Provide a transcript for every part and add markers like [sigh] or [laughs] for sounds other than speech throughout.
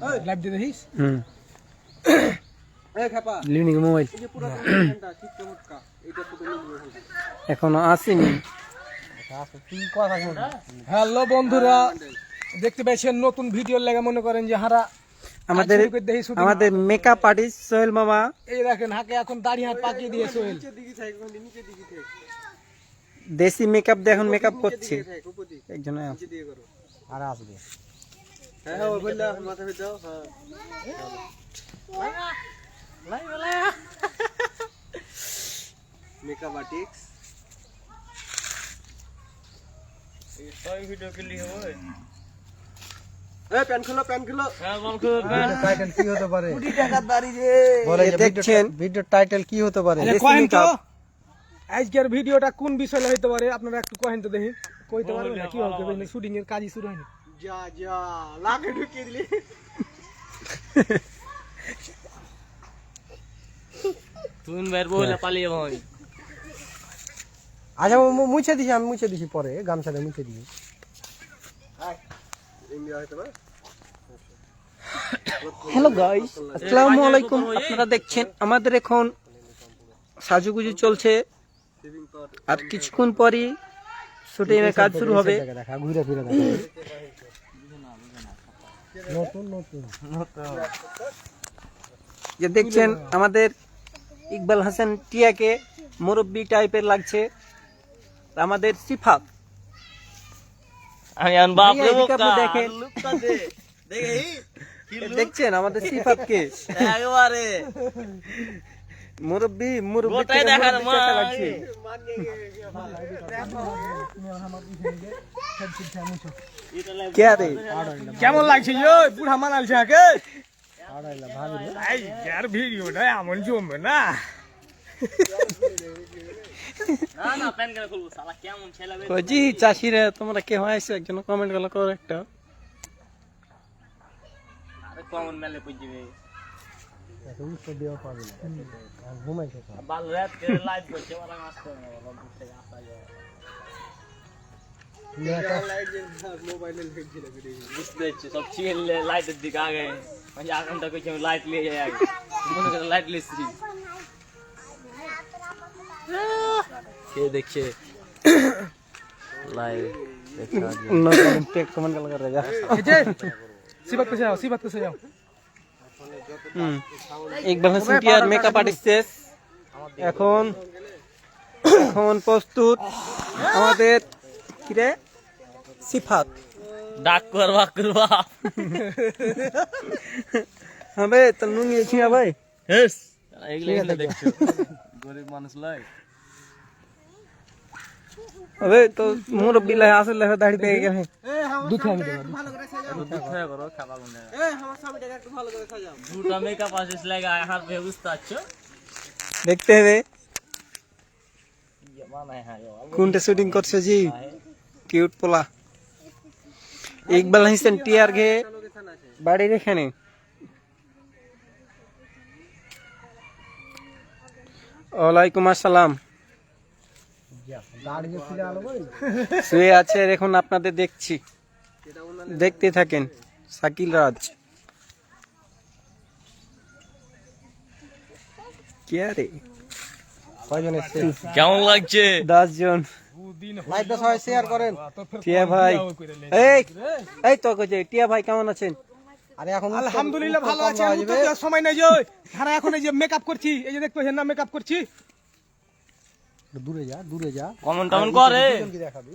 Live দিয়ে দেখিস হুম mobile এখনও আসেনি। হ্যালো বন্ধুরা। দেখতে পাচ্ছেন নতুন ভিডিও লেগে মনে করেন যে হারা আমাদের আমাদের মেকআপ আর্টিস্ট সোহেল মামা। এই দেখেন হাকে এখন দাড়ি হাত পাকিয়ে দিয়ে সোহেল। নিচে দিকে থাক ওখানে নিচে দিকে থাক। দেশি মেকআপ দিয়ে এখন মেকআপ করছে। একজনে আর আসবে। হ্যাঁ হ্যাঁ ওই বললা মাথা ফেলে দাও হ্যাঁ মেকআপ আর্টিস্ট এই প্যান খুলো প্যান খুলো টাইটেল কি হতে পারে কোটি টাকার দাড়ি রে বলে এ দেখছেন ভিডিও টাইটেল কি হতে পারে আরে দেশি কহেন তো makeup। আজকের ভিডিওটা কোন বিষয়ে হইতে পারে আপনারা একটু কহেন তো দেখি কইতে পারবেন না কি হবে শুটিং এর কাজই শুরু হয়নি যা যা লাগে ঢুকিয়ে দিলি। তুই বের বলে পালিয়ে ভাই আচ্ছা মুছে দিছি আমি মুছে দিছি পরে গামছাটা মুছে দিছি। হ্যালো গাইস আসসালামু আলাইকুম। আপনারা দেখছেন আমাদের এখন সাজুগুজু চলছে। আর কিছুক্ষণ পরই শুটিং এর কাজ শুরু হবে [laughs] দেখা দেখা ঘুরে ফিরে দেখা নতুন নতুন যে দেখছেন আমাদের ইকবাল হাসান টিয়াকে মুরব্বী টাইপের লাগছে আমাদের সিফাত। দেখেন। দেখছেন আমাদের সিফাতকে। একবারে। মুরব্বি মুরব্বি গোটাই থেকে দেখার মুরব্বি মা চাচা লাগছে কে রে কেমন লাগছে ইয়ো বুড়া মানালছে হাকে এই यार ভিডিওটা এমন জমবে না না না প্যান করে খুলবো শালা কেমন ছেলে বে ও জি চাষিরা তোমরা কে হয়েছে একজন কমেন্ট গুলো করো একটা আরে কমন মেলে পুজিবে সব। বাল রাত করে লাইভ করছে ওরা আসতে না বাবা বুঝতে আসা যায় লাইট যে মোবাইলে লাইট জ্বলে ভিডিও বুঝতে পারছি সব চিল লাইটের দিকে আগে মানে আগামটা কইছে আমি লাইট নিয়ে যাই আগে মনে করে লাইট লিস্ট্রি কে দেখছে লাইভ কমেন্ট গুলো করে যা এই যে সিবাত কাছে যাও সিবাত কাছে যাও হুম ইকবাল হাসান টিয়ার মেকআপ আর্টিস্ট শেষ এখন এখন প্রস্তুত আমাদের কিরে সিফাত ডাক করবা করবা হবে তো নুন গেছি না ভাই হেস এগুলো এগুলো দেখছো গরিব মানুষ লাই হবে তো মুরব্বি লাই আসলে দাড়ি পেয়ে গেছে দুধে আমি দেবো ভালো করে সাজাও। দুধ খাওয়া করো খাবা গুন্ডা এই আমার স্বামীটাকে একটু ভালো করে সাজাও। দুটা মেকআপ আসিস লাগা হাত ভে বুঝতে পারছ? দেখতে হবে। কোনটা শুটিং করছে জি? কিউট পোলা। ইকবাল হাসান টিয়ার ঘে। বাড়ির এখানে ওয়ালাইকুম আসসালাম। শুয়ে আছে এখন আপনাদের দেখছি। দেখতে থাকেন শাকিল রাজ। কে রে কয়জন এসছে? কেমন লাগছে? দশ জন লাইভটা সবাই শেয়ার করেন। টিয়া ভাই। এই এই তো কইছে টিয়া ভাই কেমন আছেন? আরে এখন আলহামদুলিল্লাহ ভালো কম আছে আমি তো সময় নাই যে হারা এখন এই যে মেকআপ করছি এই যে দেখতে না মেকআপ করছি। দূরে যা দূরে যা। কমেন্ট টমেন্ট করে দেখাবি।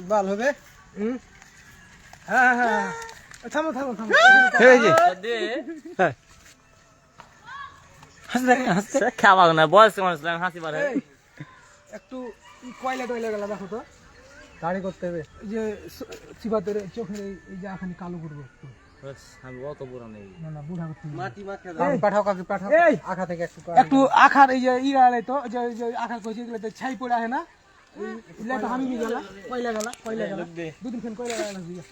ইকবাল হবে? হুম? হ্যাঁ হ্যাঁ হ্যাঁ। থামো থামো থামো। হয়ে যে। দে। হ্যাঁ। হাসতে হাসতে খাওয়া না বয়স মানুষ হাসি পারে। একটু কয়লা টয়লা গেলা দেখো তো। দাড়ি করতে হবে। যে চিবাতের চোখের এই- এই যে এখানে কালো করব একটু। আমি অত বুড়া নেই। না না বুড়া করতে হবে। মাটি মাখা কাকু পাঠাও কাকু পাঠাও আখা থেকে একটু একটু আখার এই যে ইরা তো যে কইছে এগুলো ছাই পড়ে আহে না। ইলা তো আমি গেল? কইলা গেল? কইলা গেল? দুদিন খান কইলা গেল দিয়া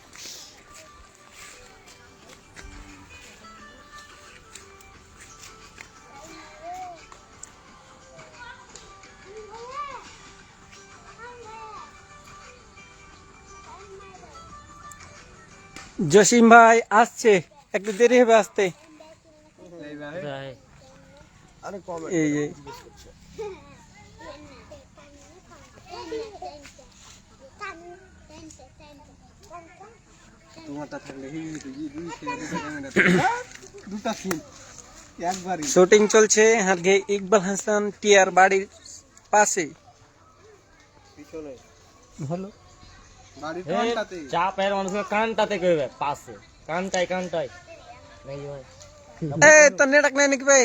জসিম ভাই আসছে। একটু দেরি হবে আসতে। এই যে। শুটিং চলছে হারগে ইকবাল হাসান টিয়ার বাড়ির পাশে। পিছনে ভালো চাপের মানুষের কানটাতে কইবে পাশে। কানটাই কানটাই এ তো নেটক নাই নাকি ভাই?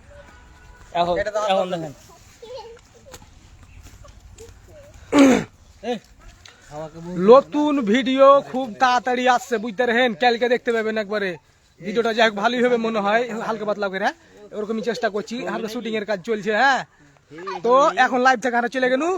এখন এখন দেখেন। নতুন ভিডিও খুব তাড়াতাড়ি আসছে বুঝতে রাখেন কালকে দেখতে পাবেন একবারে। ভিডিওটা যাই হোক ভালোই হবে মনে হয় হালকা পাতলা করে হ্যাঁ? ওরকমই চেষ্টা করছি হালকা শুটিং এর কাজ চলছে হ্যাঁ? তো এখন লাইভ থেকে আমরা চলে গেলু।